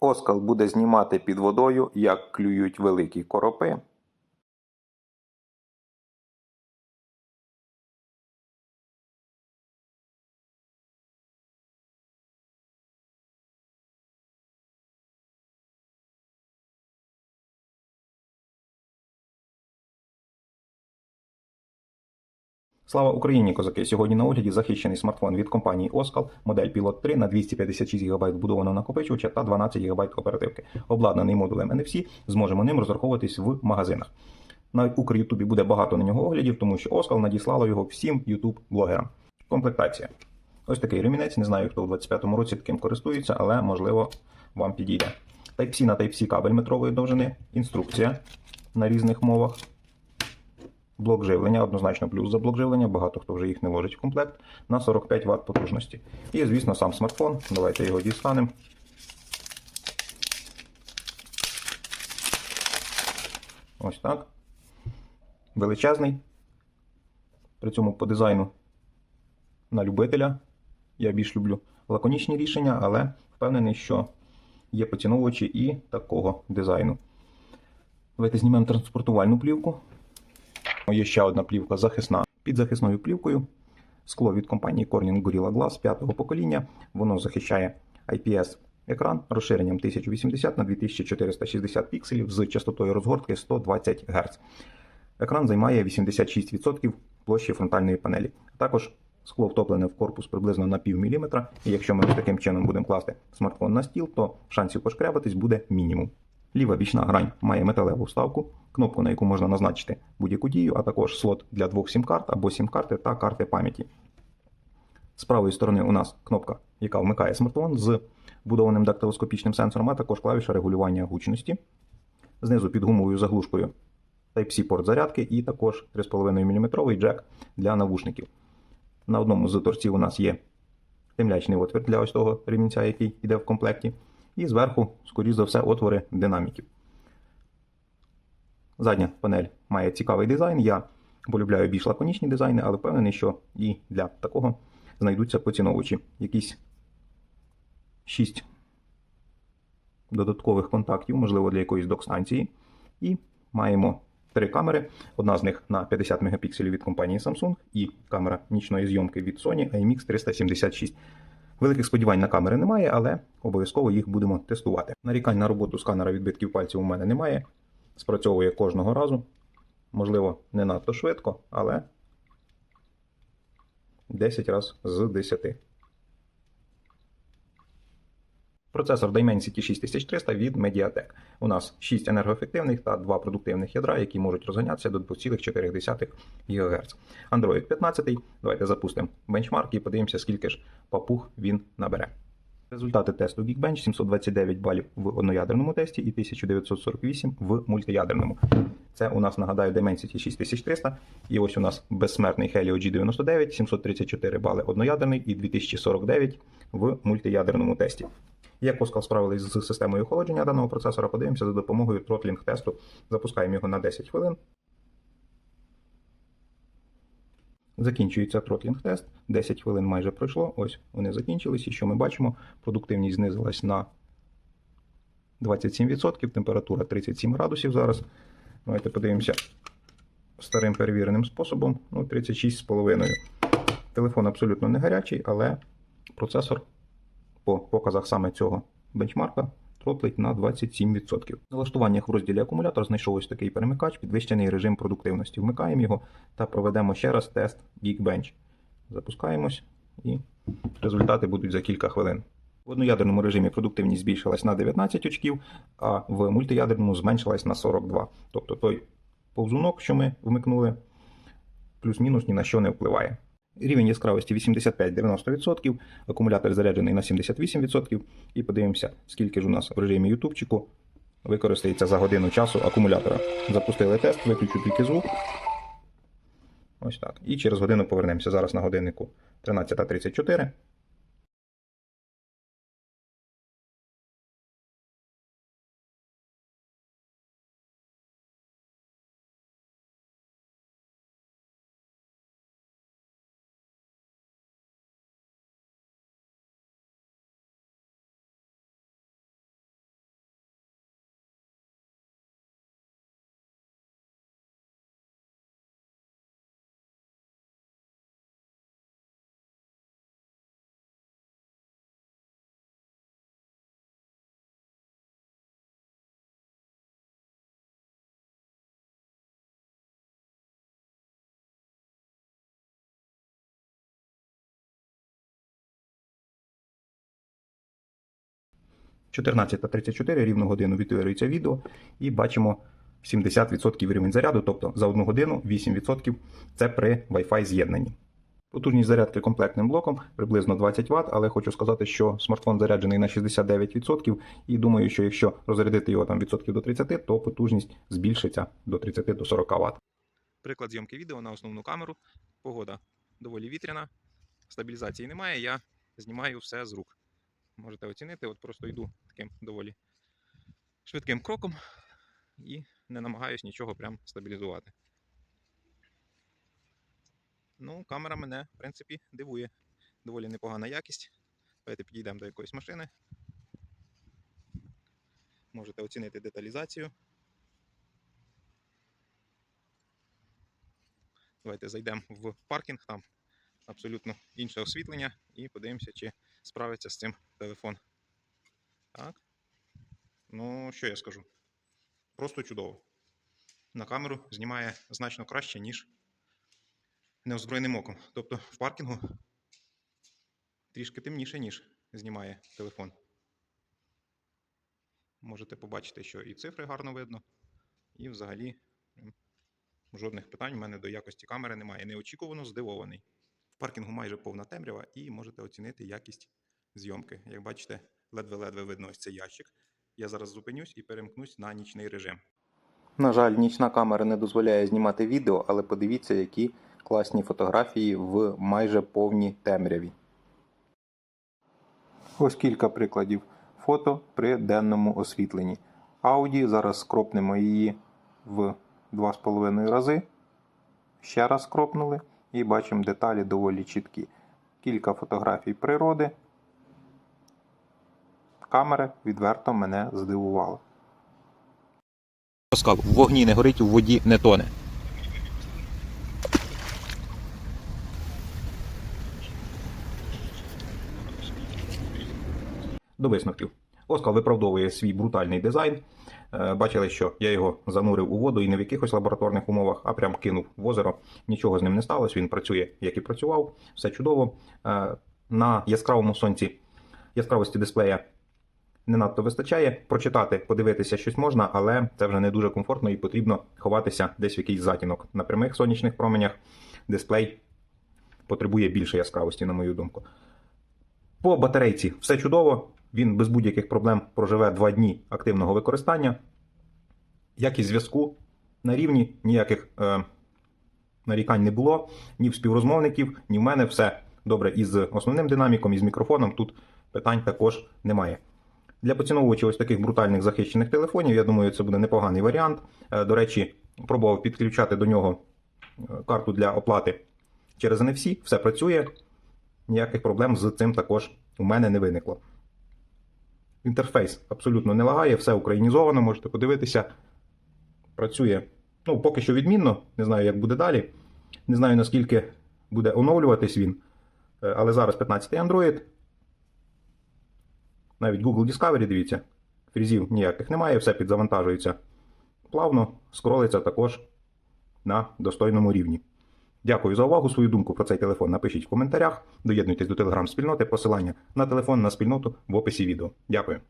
Оскал буде знімати під водою, як клюють великі коропи. Слава Україні, козаки! Сьогодні на огляді захищений смартфон від компанії Oskal, модель Pilot 3 на 256 ГБ вбудованого накопичувача та 12 ГБ оперативки. Обладнаний модулем NFC, зможемо ним розраховуватись в магазинах. На Укрютубі буде багато на нього оглядів, тому що Oskal надіслало його всім YouTube-блогерам. Комплектація. Ось такий ремінець, не знаю, хто у 25-му році таким користується, але можливо вам підійде. Type-C на Type-C кабель метрової довжини, інструкція на різних мовах. Блок живлення, однозначно плюс за блок живлення, багато хто вже їх не ложить в комплект на 45 Вт потужності. І, звісно, сам смартфон. Давайте його дістанемо. Ось так. Величезний. При цьому по дизайну на любителя. Я більш люблю лаконічні рішення, але впевнений, що є поціновувачі і такого дизайну. Давайте знімемо транспортувальну плівку. Є ще одна плівка захисна. Під захисною плівкою скло від компанії Corning Gorilla Glass 5-го покоління. Воно захищає IPS екран розширенням 1080 на 2460 пікселів з частотою розгортки 120 Гц. Екран займає 86% площі фронтальної панелі. Також скло втоплене в корпус приблизно на пів міліметра, і якщо ми таким чином будемо класти смартфон на стіл, то шансів пошкрябатись буде мінімум. Ліва бічна грань має металеву вставку, кнопку, на яку можна назначити будь-яку дію, а також слот для двох сім-карт або сім-карти та карти пам'яті. З правої сторони у нас кнопка, яка вмикає смартфон з будованим дактилоскопічним сенсором, а також клавіша регулювання гучності. Знизу під гумовою заглушкою Type-C порт зарядки і також 3,5 мм джек для навушників. На одному з торців у нас є темлячний отвір для ось того ремінця, який йде в комплекті. І зверху, скоріш за все, отвори динаміків. Задня панель має цікавий дизайн. Я полюбляю більш лаконічні дизайни, але впевнений, що і для такого знайдуться поціновувачі. Якісь 6 додаткових контактів, можливо, для якоїсь док-станції. І маємо три камери. Одна з них на 50 Мп від компанії Samsung і камера нічної зйомки від Sony IMX 376. Великих сподівань на камери немає, але обов'язково їх будемо тестувати. Нарікань на роботу сканера відбитків пальців у мене немає. Спрацьовує кожного разу. Можливо, не надто швидко, але 10 раз з 10. Процесор Dimensity 6300 від Mediatek. У нас 6 енергоефективних та 2 продуктивних ядра, які можуть розганятися до 2,4 ГГц. Android 15. Давайте запустимо бенчмарк і подивимося, скільки ж папуг він набере. Результати тесту Geekbench 729 балів в одноядерному тесті і 1948 в мультиядерному. Це у нас, нагадаю, Dimensity 6300. І ось у нас безсмертний Helio G99, 734 бали одноядерний і 2049 в мультиядерному тесті. Як Оскал справились з системою охолодження даного процесора, подивимося за допомогою тротлінг тесту. Запускаємо його на 10 хвилин. Закінчується тротлінг тест. 10 хвилин майже пройшло. Ось вони закінчились. І що ми бачимо? Продуктивність знизилась на 27%, температура 37 градусів зараз. Давайте подивимося старим перевіреним способом. Ну, 36,5. Телефон абсолютно не гарячий, але процесор по показах саме цього бенчмарка тротлить на 27%. В налаштуваннях в розділі акумулятор знайшов ось такий перемикач, підвищений режим продуктивності. Вмикаємо його та проведемо ще раз тест Geekbench. Запускаємось і результати будуть за кілька хвилин. В одноядерному режимі продуктивність збільшилась на 19 очків, а в мультиядерному зменшилась на 42. Тобто той повзунок, що ми вмикнули, плюс-мінус ні на що не впливає. Рівень яскравості 85-90%, акумулятор заряджений на 78%. І подивимося, скільки ж у нас в режимі ютубчику використається за годину часу акумулятора. Запустили тест, виключу тільки звук. Ось так. І через годину повернемося. Зараз на годиннику 13.34. 14.34 рівну годину відтворюється відео і бачимо 70% рівень заряду, тобто за 1 годину 8% це при Wi-Fi з'єднанні. Потужність зарядки комплектним блоком приблизно 20 Вт, але хочу сказати, що смартфон заряджений на 69%, і думаю, що якщо розрядити його там відсотків до 30, то потужність збільшиться до 30 до 40 Вт. Приклад зйомки відео на основну камеру. Погода доволі вітряна, стабілізації немає. Я знімаю все з рук. Можете оцінити, от просто йду таким доволі швидким кроком і не намагаюсь нічого прям стабілізувати. Ну, камера мене, в принципі, дивує. Доволі непогана якість. Давайте підійдемо до якоїсь машини. Можете оцінити деталізацію. Давайте зайдемо в паркінг, там абсолютно інше освітлення, і подивимося, чи справиться з цим телефон. Так. Ну, що я скажу? Просто чудово. На камеру знімає значно краще, ніж неозброєним оком. Тобто в паркінгу трішки темніше, ніж знімає телефон. Можете побачити, що і цифри гарно видно, і взагалі жодних питань у мене до якості камери немає. Неочікувано здивований. Паркінгу майже повна темрява, і можете оцінити якість зйомки. Як бачите, ледве-ледве видно ось цей ящик. Я зараз зупинюсь і перемкнусь на нічний режим. На жаль, нічна камера не дозволяє знімати відео, але подивіться, які класні фотографії в майже повній темряві. Ось кілька прикладів фото при денному освітленні. Ауді зараз скропнемо її в 2,5 рази. Ще раз скропнули і бачимо деталі доволі чіткі. Кілька фотографій природи. Камера відверто мене здивувала. Оскал, в вогні не горить, у воді не тоне. До висновків. Оскал виправдовує свій брутальний дизайн. Е, Бачили, що я його занурив у воду і не в якихось лабораторних умовах, а прям кинув в озеро. Нічого з ним не сталося. Він працює, як і працював, все чудово. Е, На яскравому сонці яскравості дисплея не надто вистачає. Прочитати, подивитися щось можна, але це вже не дуже комфортно і потрібно ховатися десь в якийсь затінок. На прямих сонячних променях дисплей потребує більше яскравості, на мою думку. По батарейці все чудово. Він без будь-яких проблем проживе 2 дні активного використання. Якість зв'язку на рівні, ніяких е, нарікань не було. Ні в співрозмовників, ні в мене все добре із основним динаміком, і з мікрофоном. Тут питань також немає. Для поціновувачів ось таких брутальних захищених телефонів, я думаю, це буде непоганий варіант. Е, До речі, пробував підключати до нього е, карту для оплати через NFC, все працює. Ніяких проблем з цим також у мене не виникло. Інтерфейс абсолютно не лагає, все українізовано, можете подивитися. Працює ну, поки що відмінно, не знаю, як буде далі. Не знаю, наскільки буде оновлюватись він. Е, Але зараз 15-й Android. Навіть Google Discovery, дивіться, фрізів ніяких немає, все підзавантажується плавно, скролиться також на достойному рівні. Дякую за увагу. Свою думку про цей телефон напишіть в коментарях. Доєднуйтесь до телеграм-спільноти. Посилання на телефон на спільноту в описі відео. Дякую.